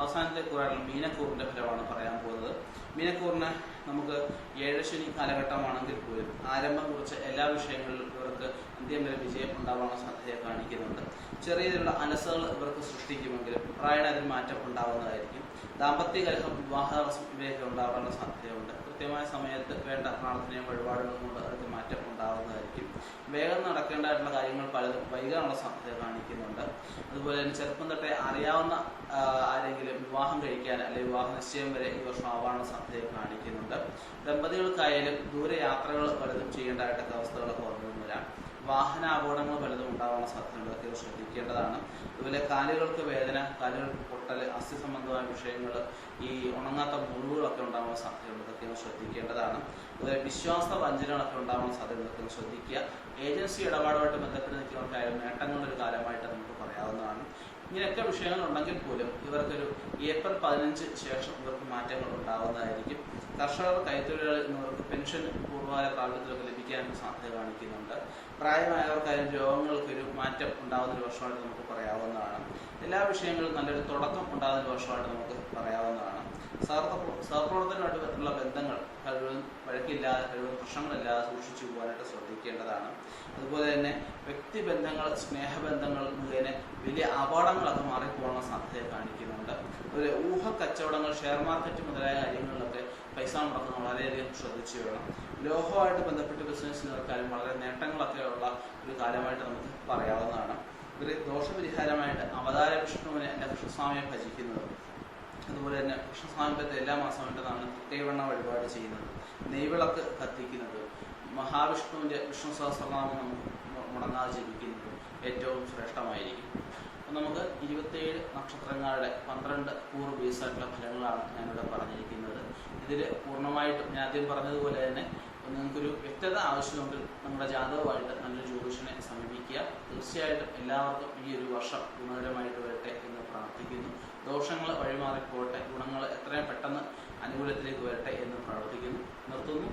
അവസാനത്തെ കൂറായിട്ടുള്ള മീനക്കൂറിന്റെ ഫലമാണ് പറയാൻ പോകുന്നത്. മീനക്കൂറിന് നമുക്ക് ഏഴശനി കാലഘട്ടമാണെങ്കിൽ പോലും ആരംഭം കുറിച്ച് എല്ലാ വിഷയങ്ങളിലും ഇവർക്ക് അന്ത്യം വരെ വിജയം ഉണ്ടാവാനുള്ള സാധ്യത കാണിക്കുന്നുണ്ട്. ചെറിയ രീതിയിലുള്ള ഇവർക്ക് സൃഷ്ടിക്കുമെങ്കിലും പ്രായണ അതിൽ മാറ്റം ഉണ്ടാവുന്നതായിരിക്കും. ദാമ്പത്യ കലഹം വിവാഹ ഇവയൊക്കെ ഉണ്ടാവാനുള്ള സാധ്യതയുണ്ട്. കൃത്യമായ സമയത്ത് വേണ്ട പ്രാർത്ഥനയും വഴിപാടുകളും കൊണ്ട് അവർക്ക് മാറ്റം ഉണ്ടാവുന്നതായിരിക്കും വേഗം നടക്കേണ്ടതായിട്ടുള്ള കാര്യങ്ങൾ പലതും വൈകാനുള്ള സാധ്യത കാണിക്കുന്നുണ്ട്. അതുപോലെ തന്നെ ചെറുപ്പം തൊട്ടേ അറിയാവുന്ന ആരെങ്കിലും വിവാഹം കഴിക്കാൻ അല്ലെങ്കിൽ വിവാഹ നിശ്ചയം വരെ ഈ വർഷം ആവാനുള്ള സാധ്യത കാണിക്കുന്നുണ്ട്. ദമ്പതികൾക്കായാലും ദൂരയാത്രകൾ പലതും ചെയ്യേണ്ടതായിട്ടൊക്കെ അവസ്ഥകളൊക്കെ വന്നു വരാം. വാഹനാപകടങ്ങൾ പലതും ഉണ്ടാവാനുള്ള സാധ്യതയുണ്ട് അതൊക്കെ ശ്രദ്ധിക്കേണ്ടതാണ്. അതുപോലെ കാലുകൾക്ക് വേദന കാലുകൾക്ക് പൊട്ടൽ അസ്ഥി സംബന്ധമായ വിഷയങ്ങൾ ഈ ഉണങ്ങാത്ത മുറിവുകളൊക്കെ ഉണ്ടാവാൻ സാധ്യതയുണ്ട് അതൊക്കെ ശ്രദ്ധിക്കേണ്ടതാണ്. അതുപോലെ വിശ്വാസ വഞ്ചനകളൊക്കെ ഉണ്ടാവാൻ ഒന്ന് ശ്രദ്ധിക്കുക. ഏജൻസി ഇടപാടുമായിട്ട് ബന്ധപ്പെട്ട് നിൽക്കുന്നവർക്കായാലും നേട്ടങ്ങളൊരു കാലമായിട്ട് നമുക്ക് പറയാവുന്നതാണ്. ഇങ്ങനെയൊക്കെ വിഷയങ്ങൾ ഉണ്ടെങ്കിൽ പോലും ഇവർക്കൊരു ഏപ്രിൽ പതിനഞ്ച് ശേഷം ഇവർക്ക് മാറ്റങ്ങൾ ഉണ്ടാവുന്നതായിരിക്കും. കർഷകർ കൈത്തൊഴിലാളി എന്നിവർക്ക് പെൻഷൻ പൂർവകാല പ്രാബല്യത്തിലൊക്കെ ലഭിക്കാനും സാധ്യത കാണിക്കുന്നുണ്ട്. പ്രായമായവർക്കായാലും രോഗങ്ങൾക്ക് ഒരു മാറ്റം ഉണ്ടാകുന്ന ഒരു വർഷമായിട്ട് നമുക്ക് പറയാവുന്നതാണ്. എല്ലാ വിഷയങ്ങളും നല്ലൊരു തുടക്കം ഉണ്ടാകുന്ന ഒരു വർഷമായിട്ട് നമുക്ക് പറയാവുന്നതാണ്. സഹപ്ര- സഹപ്രവർത്തനമായിട്ടുള്ള ബന്ധങ്ങൾ കഴിവതും വഴക്കില്ലാതെ കഴിവതും പ്രശ്നങ്ങളില്ലാതെ സൂക്ഷിച്ചു പോകാനായിട്ട് ശ്രദ്ധിക്കേണ്ടതാണ്. അതുപോലെ തന്നെ വ്യക്തിബന്ധങ്ങൾ സ്നേഹബന്ധങ്ങൾ മുഖേന വലിയ അപകടങ്ങളൊക്കെ മാറിപ്പോകാനുള്ള സാധ്യത കാണിക്കുന്നുണ്ട്. അതുപോലെ ഊഹ കച്ചവടങ്ങൾ ഷെയർ മാർക്കറ്റ് മുതലായ കാര്യങ്ങളിലൊക്കെ പൈസ മുടക്കുന്നത് വളരെയധികം ശ്രദ്ധിച്ചു വേണം. ലോഹവുമായിട്ട് ബന്ധപ്പെട്ട് നടക്കാനും വളരെ നേട്ടങ്ങളൊക്കെ ഉള്ള ഒരു കാലമായിട്ട് നമുക്ക് പറയാവുന്നതാണ്. ഒരു ദോഷപരിഹാരമായിട്ട് അവതാര വിഷ്ണുവിനെ ലക്ഷ്മസ്വാമിയെ ഭജിക്കുന്നത് അതുപോലെ തന്നെ കൃഷ്ണസ്വാമിത്തെ എല്ലാ മാസമായിട്ടാണ് തേവണ്ണ വഴിപാട് ചെയ്യുന്നത്. നെയ്വിളക്ക് കത്തിക്കുന്നത്. മഹാവിഷ്ണുവിന്റെ വിഷ്ണു സഹസ്രനാമം നമുക്ക് മുടങ്ങാതെ ജപിക്കുന്നത് ഏറ്റവും ശ്രേഷ്ഠമായിരിക്കും. അപ്പം നമുക്ക് ഇരുപത്തേഴ് നക്ഷത്രങ്ങളുടെ പന്ത്രണ്ട് കൂറ് ബേസായിട്ടുള്ള ഫലങ്ങളാണ് ഞാനിവിടെ പറഞ്ഞിരിക്കുന്നത്. ഇതിൽ പൂർണമായിട്ടും ഞാൻ ആദ്യം പറഞ്ഞതുപോലെ തന്നെ നിങ്ങൾക്കൊരു വ്യക്തത ആവശ്യമുണ്ട് നമ്മുടെ ജാതകമായിട്ട് നല്ലൊരു ജ്യോതിഷനെ സമീപിക്കുക. തീർച്ചയായിട്ടും എല്ലാവർക്കും ഈ ഒരു വർഷം ഗുണകരമായിട്ട് വരട്ടെ എന്ന് പ്രാർത്ഥിക്കുന്നു. ദോഷങ്ങൾ വഴിമാറിപ്പോട്ടെ ഗുണങ്ങൾ എത്രയും പെട്ടെന്ന് അനുകൂലത്തിലേക്ക് വരട്ടെ എന്ന് പ്രാർത്ഥിക്കുന്നു. നിർത്തുന്നു.